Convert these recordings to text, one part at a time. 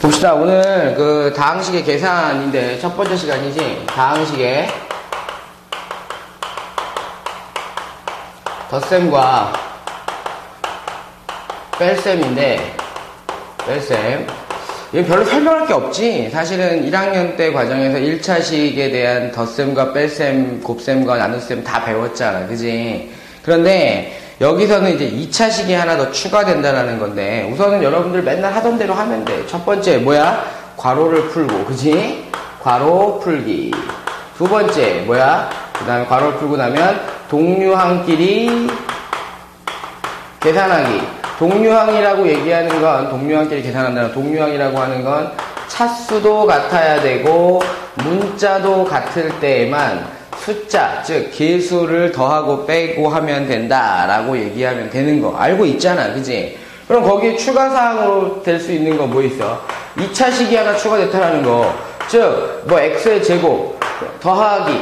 봅시다. 오늘 그 다항식의 계산인데 첫 번째 시간이지. 다항식의 덧셈과 뺄셈인데 뺄셈. 이거 별로 설명할 게 없지. 사실은 1학년 때 과정에서 1차식에 대한 덧셈과 뺄셈, 곱셈과 나눗셈 다 배웠잖아. 그지? 그런데 여기서는 이제 2차 식이 하나 더 추가된다는 건데 우선은 여러분들 맨날 하던 대로 하면 돼. 첫 번째 뭐야? 괄호를 풀고 그지? 괄호 풀기. 두 번째 뭐야? 그 다음에 괄호를 풀고 나면 동류항끼리 계산하기. 동류항이라고 얘기하는 건 동류항끼리 계산한다는 동류항이라고 하는 건 차수도 같아야 되고 문자도 같을 때에만 숫자, 즉 개수를 더하고 빼고 하면 된다라고 얘기하면 되는 거 알고 있잖아, 그지? 그럼 거기에 추가 사항으로 될 수 있는 거 뭐 있어? 2차 식이 하나 추가됐다라는 거, 즉 뭐 x의 제곱 더하기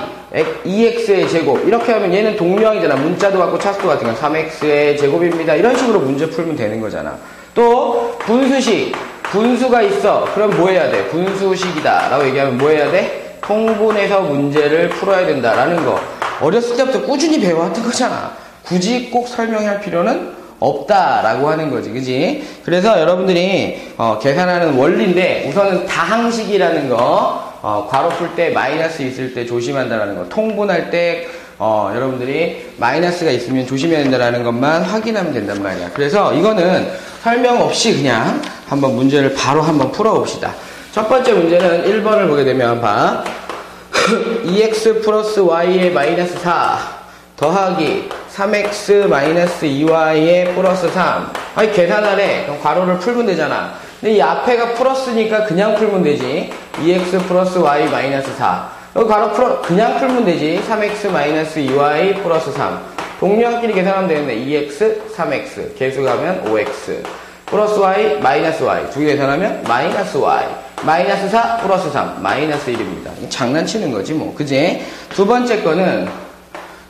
2x의 제곱 이렇게 하면 얘는 동류항이잖아. 문자도 같고 차수도 같은 건 3x의 제곱입니다. 이런 식으로 문제 풀면 되는 거잖아. 또 분수식 분수가 있어. 그럼 뭐 해야 돼? 분수식이다. 라고 얘기하면 뭐 해야 돼? 통분해서 문제를 풀어야 된다라는 거. 어렸을 때부터 꾸준히 배워왔던 거잖아. 굳이 꼭 설명할 필요는 없다라고 하는 거지, 그지? 그래서 여러분들이 어, 계산하는 원리인데 우선은 다항식이라는 거, 어, 괄호 풀 때 마이너스 있을 때 조심한다라는 거, 통분할 때 어, 여러분들이 마이너스가 있으면 조심해야 된다라는 것만 확인하면 된단 말이야. 그래서 이거는 설명 없이 그냥 한번 문제를 바로 한번 풀어봅시다. 첫 번째 문제는 1번을 보게 되면 봐. 2x 플러스 y의 마이너스 4 더하기 3x 마이너스 2y의 플러스 3 아니 계산하래. 그럼 괄호를 풀면 되잖아. 근데 이 앞에가 플러스니까 그냥 풀면 되지. 2x 플러스 y 마이너스 4 여기 괄호 풀어. 그냥 풀면 되지. 3x 마이너스 2y 플러스 3 동료끼리 계산하면 되는데 2x 3x 계수 가면 5x 플러스 y 마이너스 y 두 개 계산하면 마이너스 y 마이너스 4 플러스 3 마이너스 1입니다 장난치는 거지 뭐 그지 두 번째 거는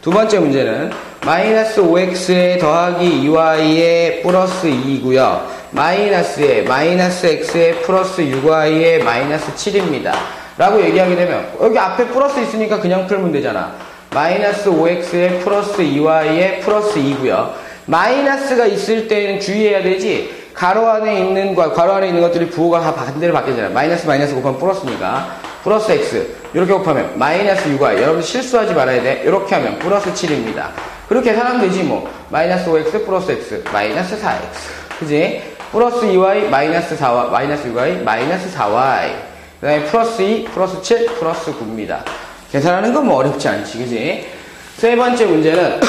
두 번째 문제는 마이너스 5x에 더하기 2y에 플러스 2이고요. 마이너스에 마이너스 x에 플러스 6y에 마이너스 7입니다. 라고 얘기하게 되면 여기 앞에 플러스 있으니까 그냥 풀면 되잖아. 마이너스 5x에 플러스 2y에 플러스 2고요. 마이너스가 있을 때는 주의해야 되지. 가로 안에 있는 과 가로 안에 있는 것들이 부호가 다 반대로 바뀌잖아요. 마이너스 마이너스 곱하면 플러스니까 플러스 x 이렇게 곱하면 마이너스 6y 여러분 실수하지 말아야 돼. 이렇게 하면 플러스 7입니다. 그렇게 계산하면 되지 뭐 마이너스 5x 플러스 x 마이너스 4x 그지? 플러스 2y 마이너스 4y 마이너스 6y 마이너스 4y 그 다음에 플러스 2 플러스 7 플러스 9입니다. 계산하는 건 뭐 어렵지 않지 그지? 세 번째 문제는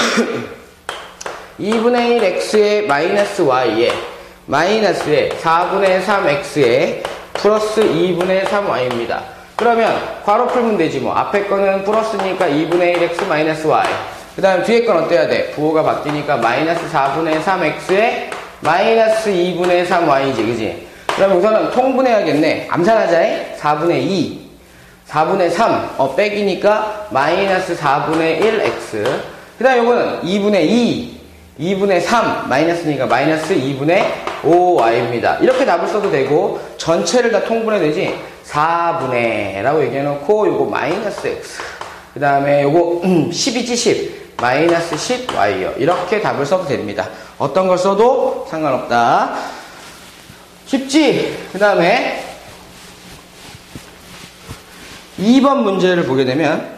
2분의 1x에 마이너스 y에 마이너스에 4분의 3x에 플러스 2분의 3y입니다. 그러면 괄호 풀면 되지 뭐. 앞에 거는 플러스니까 2분의 1x 마이너스 y. 그 다음 뒤에 건 어때야 돼? 부호가 바뀌니까 마이너스 4분의 3x에 마이너스 2분의 3y지 그지? 그러면 우선은 통분해야겠네. 암산하자 4분의 2 4분의 3 어, 빼기니까 마이너스 4분의 1x 그 다음 요거는 2분의 2 2분의 3 마이너스니까 마이너스 2분의 5y입니다. 이렇게 답을 써도 되고 전체를 다 통분해 되지 4분의 라고 얘기해놓고 요거 마이너스 x 그 다음에 요거 10이지 10 마이너스 10y요. 이렇게 답을 써도 됩니다. 어떤 걸 써도 상관없다. 쉽지? 그 다음에 2번 문제를 보게 되면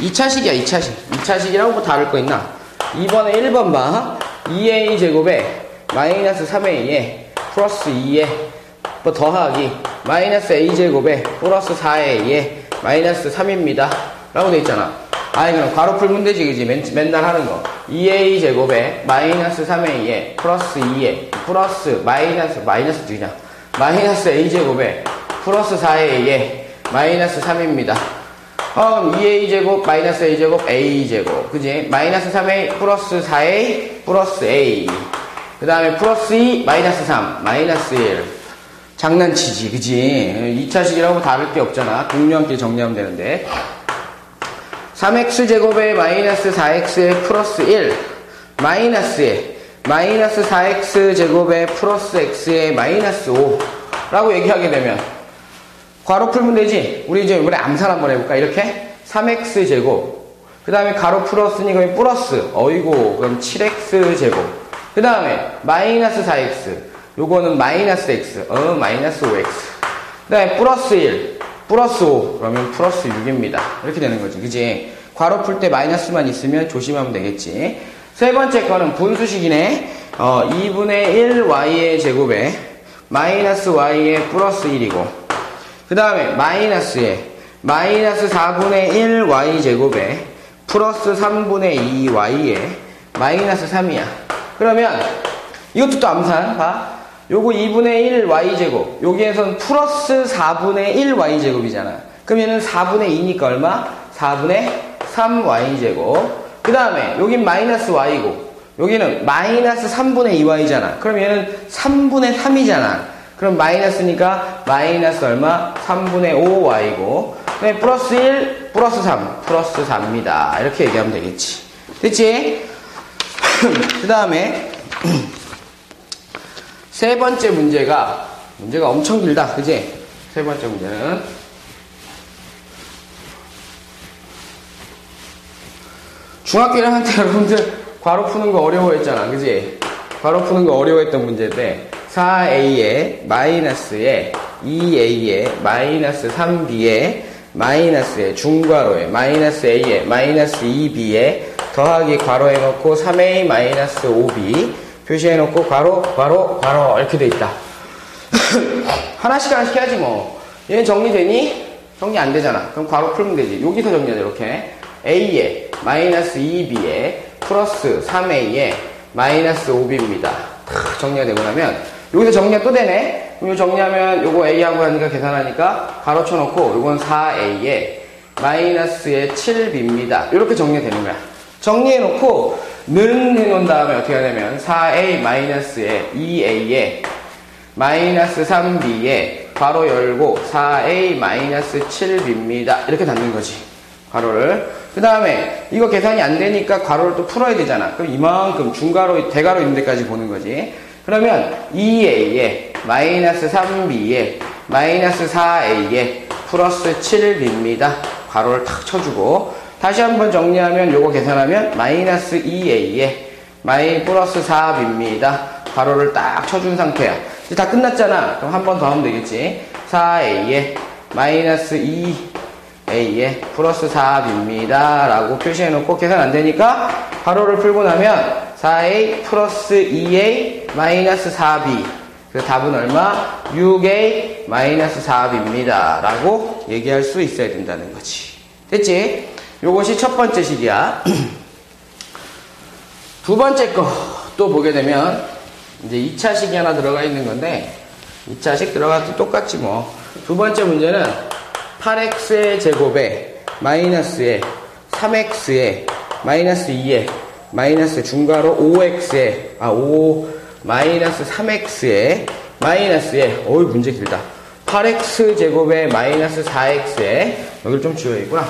2차식이야 2차식. 2차식이라고 뭐 다를 거 있나? 2번에 1번 봐 2a 제곱에 마이너스 3a에 플러스 2에 뭐 더하기 마이너스 a 제곱에 플러스 4a에 마이너스 3입니다. 라고 돼 있잖아. 아니 그럼 괄호 풀면 되지 그지? 맨, 맨날 하는 거. 2a 제곱에 마이너스 3a에 플러스 2에 플러스 마이너스 마이너스 그냥. 마이너스 a 제곱에 플러스 4a에 마이너스 3입니다 어, 2a제곱 마이너스 a제곱 a제곱. 그지? 마이너스 3a 플러스 4a 플러스 a 그 다음에 플러스 2 마이너스 3 마이너스 1 장난치지 그지? 2차식이라고 다를 게 없잖아. 동료함끼리 정리하면 되는데. 3x제곱에 마이너스 4x에 플러스 1 마이너스에 마이너스 4x 제곱에 플러스 x에 마이너스 5 라고 얘기하게 되면 괄호 풀면 되지? 우리 이제 이번에 암산 한번 해볼까? 이렇게? 3x 제곱. 그 다음에 가로 풀었으니 그럼 플러스 어이고 그럼 7x 제곱. 그 다음에 마이너스 4x 요거는 마이너스 x 어 마이너스 5x 그 다음에 플러스 1 플러스 5 그러면 플러스 6입니다. 이렇게 되는 거지 그지? 괄호 풀 때 마이너스만 있으면 조심하면 되겠지? 세 번째 거는 분수식이네. 어 2분의 1 y의 제곱에 마이너스 y의 플러스 1이고 그 다음에 마이너스에 마이너스 4분의 1 y제곱에 플러스 3분의 2 y에 마이너스 3이야. 그러면 이것도 또 암산 봐. 요거 2분의 1 y제곱 여기에선 플러스 4분의 1 y제곱이잖아. 그럼 얘는 4분의 2니까 얼마? 4분의 3 y제곱 그 다음에 여긴 마이너스 y고 여기는 마이너스 3분의 2y잖아. 그럼 얘는 3분의 3이잖아. 그럼 마이너스니까 마이너스 얼마? 3분의 5y고 네, 플러스 1, 플러스 3, 플러스 4입니다. 이렇게 얘기하면 되겠지. 됐지? 그 다음에 세 번째 문제가 문제가 엄청 길다. 그지? 세 번째 문제는 중학교 1학년 때 여러분들 괄호 푸는 거 어려워했잖아. 그지? 괄호 푸는 거 어려워했던 문제인데 4a에 마이너스에 2a에 마이너스 3b에 마이너스에 중괄호에 마이너스 a에 마이너스 2b에 더하기 괄호에 넣고 3a 마이너스 5b 표시해 놓고 괄호 괄호 괄호 이렇게 돼 있다. 하나씩 하나씩 해야지 뭐. 얘는 정리되니? 정리 안 되잖아. 그럼 괄호 풀면 되지. 여기서 정리하자 이렇게. a에 마이너스 2b에 플러스 3a에 마이너스 5b입니다. 정리가 되고 나면 여기서 정리가 또 되네. 그럼 이거 정리하면 요거 a하고 하니까 계산하니까 가로 쳐놓고 요건 4a에 마이너스에 7b입니다. 이렇게 정리가 되는 거야. 정리해놓고 는 해놓은 다음에 어떻게 하냐면 4a 마이너스에 2a에 마이너스 3b에 괄호 열고 4a 마이너스 7b입니다. 이렇게 닫는 거지. 괄호를. 그 다음에 이거 계산이 안 되니까 괄호를 또 풀어야 되잖아. 그럼 이만큼 중괄호, 대괄호 있는 데까지 보는 거지. 그러면 2a에 마이너스 3b에 마이너스 4a에 플러스 7b입니다. 괄호를 탁 쳐주고 다시 한번 정리하면 요거 계산하면 마이너스 2a에 마이 플러스 4b입니다. 괄호를 딱 쳐준 상태야. 이제 다 끝났잖아. 그럼 한 번 더 하면 되겠지. 4a에 마이너스 2a에 플러스 4b입니다. 라고 표시해놓고 계산 안 되니까 괄호를 풀고 나면 4a 플러스 2a 마이너스 4b. 그래서 답은 얼마? 6a 마이너스 4b입니다. 라고 얘기할 수 있어야 된다는 거지. 됐지? 요것이 첫 번째 식이야. 두 번째 거 또 보게 되면 이제 2차 식이 하나 들어가 있는 건데 2차식 들어가도 똑같지 뭐. 두 번째 문제는 8x의 제곱에 마이너스에 3x에 마이너스 2에 마이너스 중괄호 5x에 아 5 마이너스 3x에 마이너스에 어이 문제 길다. 8x 제곱에 마이너스 4x에 여기를 좀 지워야 겠구나.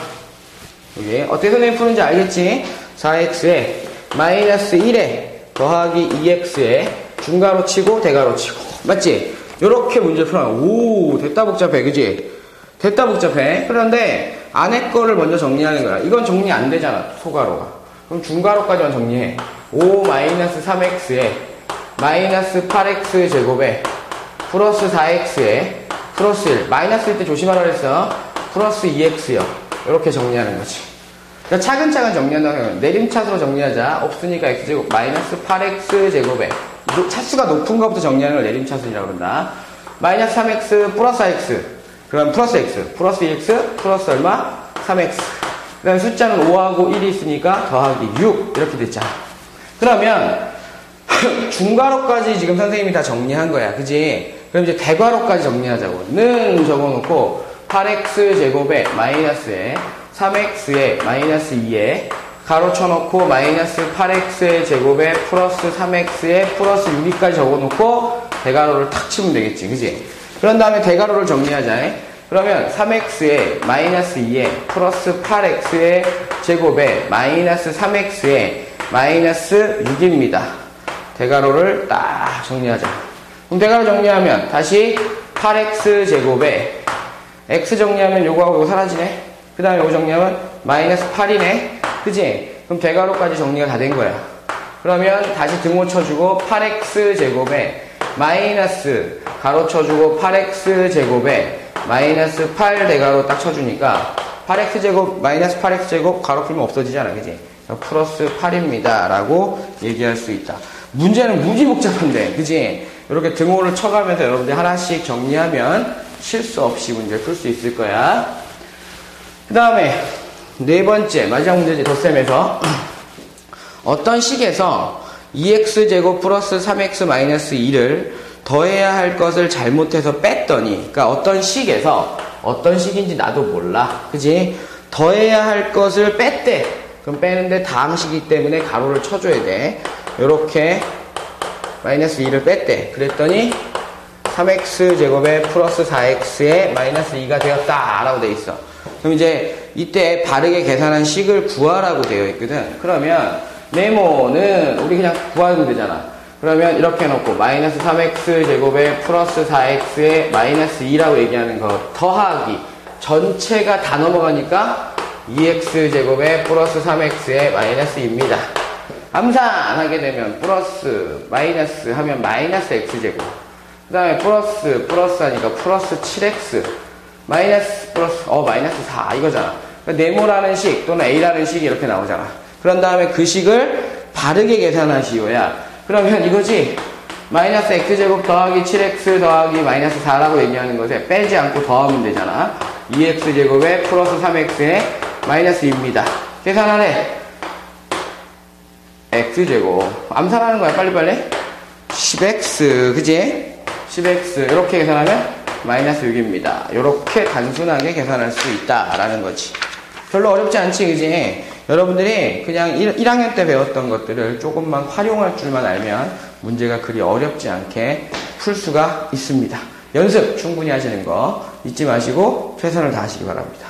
여기 어떻게 선생님 푸는지 알겠지? 4x에 마이너스 1에 더하기 2x에 중괄호 치고 대괄호 치고. 맞지? 요렇게 문제 풀어. 오 됐다 복잡해 그지? 됐다 복잡해. 그런데 안에 거를 먼저 정리하는 거야. 이건 정리 안 되잖아 소괄호가. 그럼 중괄호까지만 정리해. 5 마이너스 3x에 마이너스 8x 제곱에 플러스 4x에 플러스 1 마이너스일 때 조심하라 그랬어. 플러스 2x요. 이렇게 정리하는 거지. 그러니까 차근차근 정리한다고 생각해. 내림차수로 정리하자. 없으니까 x제곱 마이너스 8x 제곱에 차수가 높은 것부터 정리하는 걸 내림차수이라고 그런다. 마이너스 3x 플러스 x 그럼 플러스 x 플러스 2x 플러스 얼마? 3x 그 다음에 숫자는 5하고 1이 있으니까 더하기 6 이렇게 됐잖아. 그러면 중괄호까지 지금 선생님이 다 정리한 거야. 그지? 그럼 이제 대괄호까지 정리하자고. 는 적어놓고 8x 제곱에 마이너스에 3x에 마이너스 2에 가로 쳐놓고 마이너스 8x의 제곱에 플러스 3x에 플러스 6이까지 적어놓고 대괄호를 탁 치면 되겠지. 그지? 그런 다음에 대괄호를 정리하자 그러면 3x에 마이너스 2에 플러스 8x의 제곱에 마이너스 3x에 마이너스 6입니다 대괄호를 딱 정리하자. 그럼 대괄호 정리하면 다시 8x 제곱에 x 정리하면 요거하고 요거 사라지네. 그 다음에 요거 정리하면 마이너스 8이네. 그지? 그럼 대괄호까지 정리가 다 된 거야. 그러면 다시 등호 쳐주고 8x 제곱에 마이너스 가로 쳐주고 8x 제곱에 마이너스 8 대가로 딱 쳐주니까 8x 제곱 마이너스 8x 제곱 가로 풀면 없어지잖아 그지 플러스 8입니다 라고 얘기할 수 있다 문제는 무지 복잡한데 그지? 이렇게 등호를 쳐가면서 여러분들 하나씩 정리하면 실수 없이 문제를 풀수 있을 거야. 그 다음에 네 번째 마지막 문제지 덧셈에서. 어떤 식에서 2x제곱 플러스 3x 마이너스 2를 더해야 할 것을 잘못해서 뺐더니 그러니까 어떤 식에서 어떤 식인지 나도 몰라 그지? 더해야 할 것을 뺐대. 그럼 빼는데 다음 식이기 때문에 가로를 쳐줘야 돼 요렇게 마이너스 2를 뺐대. 그랬더니 3x 제곱에 플러스 4x에 마이너스 2가 되었다 라고 돼 있어. 그럼 이제 이때 바르게 계산한 식을 구하라고 되어 있거든. 그러면 네모는 우리 그냥 구하면 되잖아. 그러면 이렇게 해놓고 마이너스 3x 제곱에 플러스 4x에 마이너스 2라고 얘기하는 거 더하기 전체가 다 넘어가니까 2x 제곱에 플러스 3x에 마이너스 2입니다. 암산 하게 되면 플러스 마이너스 하면 마이너스 x 제곱. 그 다음에 플러스 플러스 하니까 플러스 7x 마이너스 플러스 어 마이너스 4 이거잖아. 그러니까 네모라는 식 또는 a라는 식이 이렇게 나오잖아. 그런 다음에 그 식을 바르게 계산하시오야. 그러면 이거지? 마이너스 x제곱 더하기 7x 더하기 마이너스 4라고 얘기하는 것에 빼지 않고 더하면 되잖아. 2x제곱에 플러스 3x에 마이너스 2입니다. 계산하래 x제곱. 암산하는 거야 빨리빨리. 10x 그지? 10x 이렇게 계산하면 마이너스 6입니다. 이렇게 단순하게 계산할 수 있다라는 거지. 별로 어렵지 않지 그지? 여러분들이 그냥 1, 학년 때 배웠던 것들을 조금만 활용할 줄만 알면 문제가 그리 어렵지 않게 풀 수가 있습니다. 연습 충분히 하시는 거 잊지 마시고 최선을 다하시기 바랍니다.